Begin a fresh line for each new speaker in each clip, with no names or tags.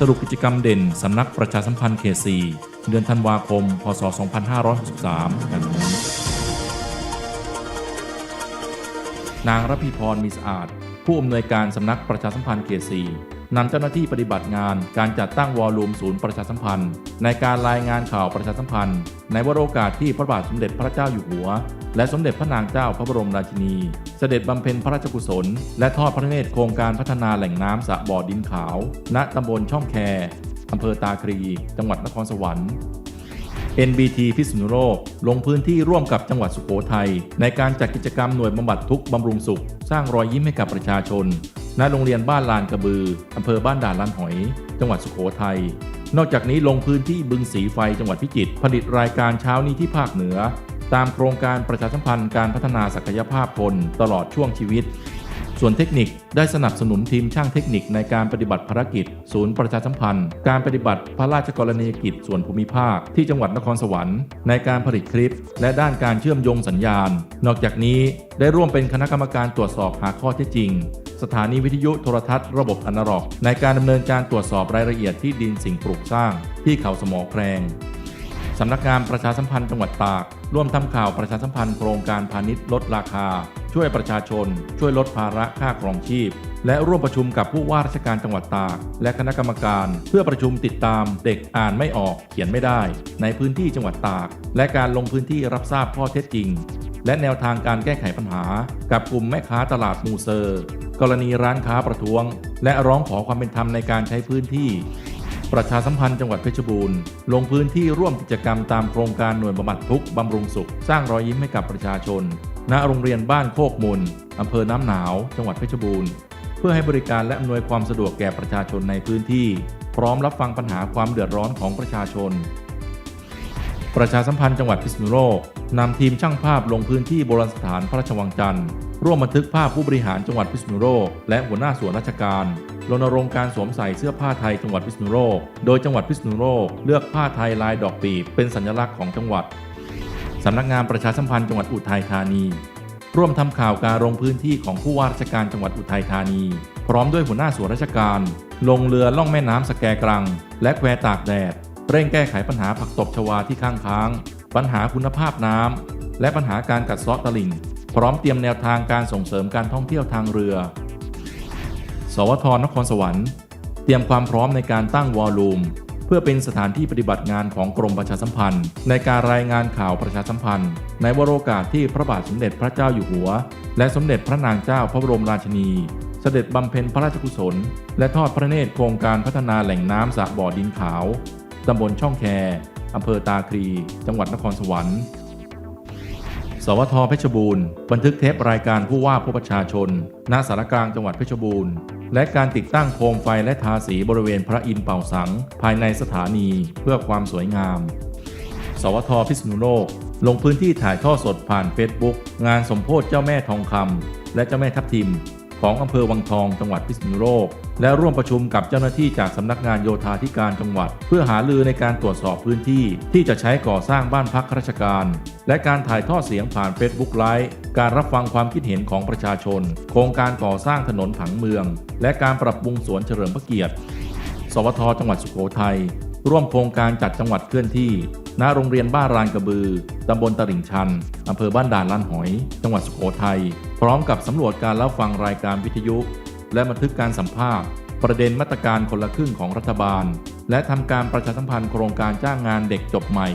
สรุปกิจกรรมเด่น สำนักประชาสัมพันธ์เขต4เดือนธันวาคม พศ 2563ดังนี้นางรพีพรมีสะอาด ผู้อำนวยการสำนักประชาสัมพันธ์เขต4 นำเจ้าหน้าที่ปฏิบัติงาน การจัดตั้งวอลลุ่มศูนย์ประชาสัมพันธ์ ในการรายงานข่าวประชาสัมพันธ์ ในวโรกาสที่พระบาทสมเด็จพระเจ้าอยู่หัว และสมเด็จพระนางเจ้าพระบรมราชินี เสด็จบำเพ็ญพระราชกุศล และทอดพระเนตรโครงการพัฒนาแหล่งน้ำสระบ่อดินขาว ณตำบลช่องแคอำเภอตาครี จังหวัดนครสวรรค์ NBT พิษณุโลกลงพื้นที่ร่วมกับจังหวัดสุโขทัยในการจัดกิจกรรมหน่วยบำบัดทุกข์บำรุงสุข สร้างรอยยิ้มให้กับประชาชน ณโรงเรียนบ้านลานกระบืออำเภอบ้านด่านลานหอย จังหวัดสุโขทัย นอกจากนี้ลงพื้นที่บึงสีไฟจังหวัดพิจิตรผลิตรายการเช้านี้ที่ภาคเหนือ ตามโครงการประชาสัมพันธ์การพัฒนาศักยภาพคนตลอดช่วงชีวิต ส่วนเทคนิคได้สนับสนุนทีมช่างเทคนิคในการปฏิบัติภารกิจ ศูนย์ประชาสัมพันธ์ การปฏิบัติพระราชกรณียกิจส่วนภูมิภาคที่จังหวัดนครสวรรค์ในการผลิตคลิป และด้านการเชื่อมโยงสัญญาณ นอกจากนี้ได้ร่วมเป็นคณะกรรมการตรวจสอบหาข้อเท็จจริง สถานีวิทยุโทรทัศน์ระบบอนาล็อก ในการดำเนินการตรวจสอบรายละเอียดที่ดินสิ่งปลูกสร้าง ที่เขาสมอแครงสำนักงานประชาสัมพันธ์จังหวัดตาก ร่วมทำข่าวประชาสัมพันธ์โครงการพาณิชย์ลดราคา ช่วยประชาชน ช่วยลดภาระค่าครองชีพ และร่วมประชุมกับผู้ว่าราชการจังหวัดตาก และคณะกรรมการ เพื่อประชุมติดตามเด็กอ่านไม่ออกเขียนไม่ได้ ในพื้นที่จังหวัดตาก และการลงพื้นที่รับทราบข้อเท็จจริง และแนวทางการแก้ไขปัญหา กับกลุ่มแม่ค้าตลาดมูเซอร์ กรณีร้านค้าประท้วง และร้องขอความเป็นธรรมในการใช้พื้นที่ ประชาสัมพันธ์จังหวัดเพชรบูรณ์ ลงพื้นที่ร่วมกิจกรรมตามโครงการหน่วยบำบัดทุกข์บำรุงสุข สร้างรอยยิ้มให้กับประชาชน ณโรงเรียนบ้านโคกมูลอำเภอน้ำหนาว จังหวัดเพชรบูรณ์ เพื่อให้บริการและอำนวยความสะดวกแก่ประชาชนในพื้นที่ พร้อมรับฟังปัญหาความเดือดร้อนของประชาชน ประชาสัมพันธ์จังหวัดพิษณุโลก นำทีมช่างภาพลงพื้นที่โบราณสถานพระราชวังจันทร์ ร่วมบันทึกภาพผู้บริหารจังหวัดพิษณุโลกและหัวหน้าส่วนราชการรณรงค์การสวมใส่เสื้อผ้าไทยจังหวัดพิษณุโลก โดยจังหวัดพิษณุโลกเลือกผ้าไทยลายดอกปีบเป็นสัญลักษณ์ของจังหวัดสำนักงานประชาสัมพันธ์จังหวัดอุทัยธานี ร่วมทำข่าวการลงพื้นที่ของผู้ว่าราชการจังหวัดอุทัยธานี พร้อมด้วยหัวหน้าส่วนราชการ ลงเรือล่องแม่น้ำสแกกรัง และแควตากแดด เร่งแก้ไขปัญหาผักตบชวาที่ข้างค้าง ปัญหาคุณภาพน้ำและปัญหาการกัดเซาะตลิ่ง พร้อมเตรียมแนวทางการส่งเสริมการท่องเที่ยวทางเรือ สวทนครสวรรค์ เตรียมความพร้อมในการตั้งวอลลุ่มเพื่อเป็นสถานที่ปฏิบัติงานของกรมประชาสัมพันธ์ ในการรายงานข่าวประชาสัมพันธ์ ในวโรกาสที่พระบาทสมเด็จพระเจ้าอยู่หัว และสมเด็จพระนางเจ้าพระบรมราชินี เสด็จบำเพ็ญพระราชกุศล และทอดพระเนตรโครงการพัฒนาแหล่งน้ำสระบ่อดินขาวตำบลช่องแค อำเภอตาครีจังหวัดนครสวรรค์ สวทเพชรบูรณ์ บันทึกเทปรายการผู้ว่าผู้ประชาชน ณ สารกลางจังหวัดเพชรบูรณ์ และการติดตั้งโคมไฟและทาสีบริเวณพระอินทร์เป่าสัง ภายในสถานีเพื่อความสวยงาม สวทพิษณุโลก ลงพื้นที่ถ่ายทอดสดผ่านเฟซบุ๊กงานสมโพธิเจ้าแม่ทองคำและเจ้าแม่ทับทิม ของอำเภอวังทองจังหวัดพิษณุโลก และร่วมประชุมกับเจ้าหน้าที่จากสำนักงานโยธาธิการจังหวัด เพื่อหาลือในการตรวจสอบพื้นที่ ที่จะใช้ก่อสร้างบ้านพักข้าราชการ และการถ่ายทอดเสียงผ่าน Facebook ไลฟ์การรับฟังความคิดเห็นของประชาชน โครงการก่อสร้างถนนผังเมือง และการปรับปรุงสวนเฉลิมพระเกียรติ สวทจังหวัดสุโขทัยร่วมโครงการจัดจังหวัดเคลื่อนที่ ณโรงเรียนบ้านรานกระบือ ตำบลตลิ่งชัน อำเภอบ้านด่านลานหอย จังหวัดสุโขทัย พร้อมกับสำรวจการรับฟังรายการวิทยุ และบันทึกการสัมภาษณ์ ประเด็นมาตรการคนละครึ่งของรัฐบาล และทำการประชาสัมพันธ์โครงการจ้างงานเด็กจบใหม่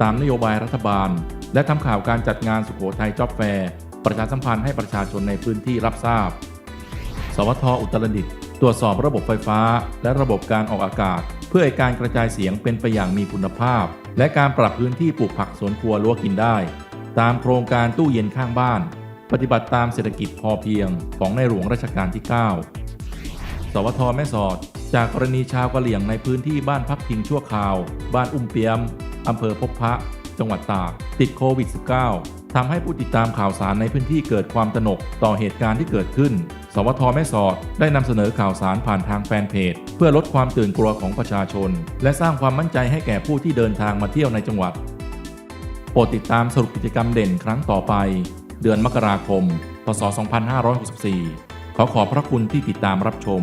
ตามนโยบายรัฐบาล และทำข่าวการจัดงานสุโขทัยจ็อบแฟร์ประชาสัมพันธ์ให้ประชาชนในพื้นที่รับทราบ สวทอุตรดิตถ์ตรวจสอบระบบไฟฟ้า และระบบการออกอากาศ เพื่อให้การกระจายเสียงเป็นไปอย่างมีคุณภาพ และการปรับพื้นที่ปลูกผักสวนครัวรั้วกินได้ ตามโครงการตู้เย็นข้างบ้าน ปฏิบัติตามเศรษฐกิจพอเพียงของในหลวงรัชกาลที่ 9 สวทแม่สอด จากกรณีชาวกะเหลี่ยงในพื้นที่บ้านพักพิงชั่วคราว บ้านอุ้มเปียมอำเภอพบพระ จังหวัดตากติดโควิด -19 ทำให้ผู้ติดตามข่าวสารในพื้นที่เกิดความตระหนกต่อเหตุการณ์ที่เกิดขึ้น สวทแม่สอดได้นำเสนอข่าวสารผ่านทางแฟนเพจ เพื่อลดความตื่นกลัวของประชาชน และสร้างความมั่นใจให้แก่ผู้ที่เดินทางมาเที่ยวในจังหวัดโปรดติดตามสรุปกิจกรรมเด่นครั้งต่อไป เดือนมกราคม พศ 2564 ขอขอบพระคุณที่ติดตามรับชม